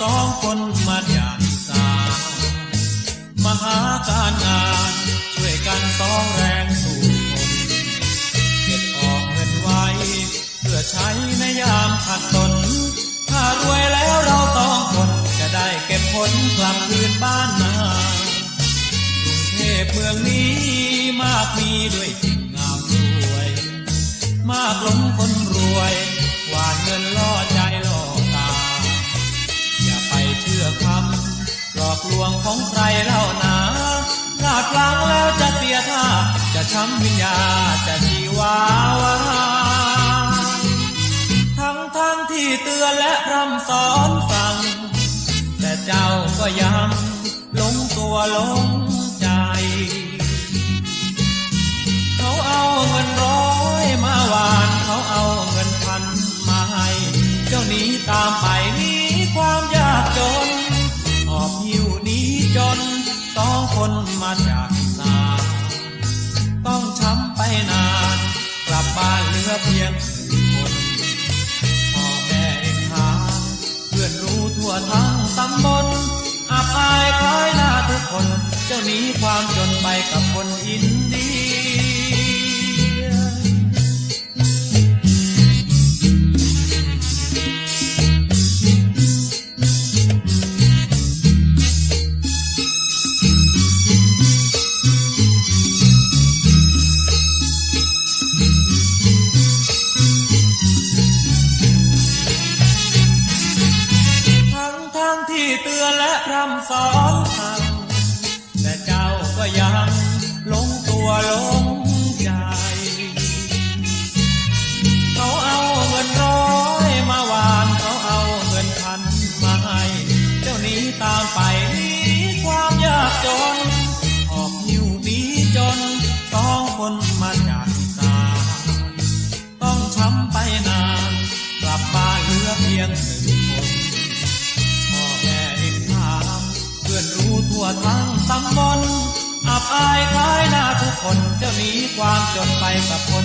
สองคนมาจากอีสานมาหาการงานช่วยกันสองแรงสู่คนเก็บออมเงินไว้ เพื่อใช้ในยามขัดสนถ้ารวยแล้วเราสองคนจะได้เก็บผลกลับคืนบ้านนากรุงเทพเมืองนี้มากมีด้วยสิ่งงามรวย มากล้นคนรวย ลวงของใครเล่านาพลาดพลังแล้วจะเสียท่า จะช้ำวิญญาจะชีวาวาทั้งทั้งที่เตือนและรำสอนฟังแต่เจ้าก็ยังหลงตัวหลง คนมาจากนา ต้องช้ำไปนาน กลับบ้านเหลือเพียงคนพ่อแม่เองหา เพื่อนรู้ทั่วทั้งตำบลอับอายคล้ายหน้าทุกคน เจ้าหนี้ความจนไปกับคนอิน เตือนและพร่ำสอนทำแต่เจ้าก็ยังหลงตัวหลงใจเขาเอาเงินร้อยมาหวานเขาเอาเงินพันมาให้เจ้าหนี้ตามไปหนี้ความยากจนหอบหิวหนี้จนสองคนมาจากอีสานต้องช้ำไปนานกลับบ้านเหลือเพียงหนึ่ง ทั้งตำบลอับอายคล้ายหน้าทุกคนจะหนีความจนไปกับคน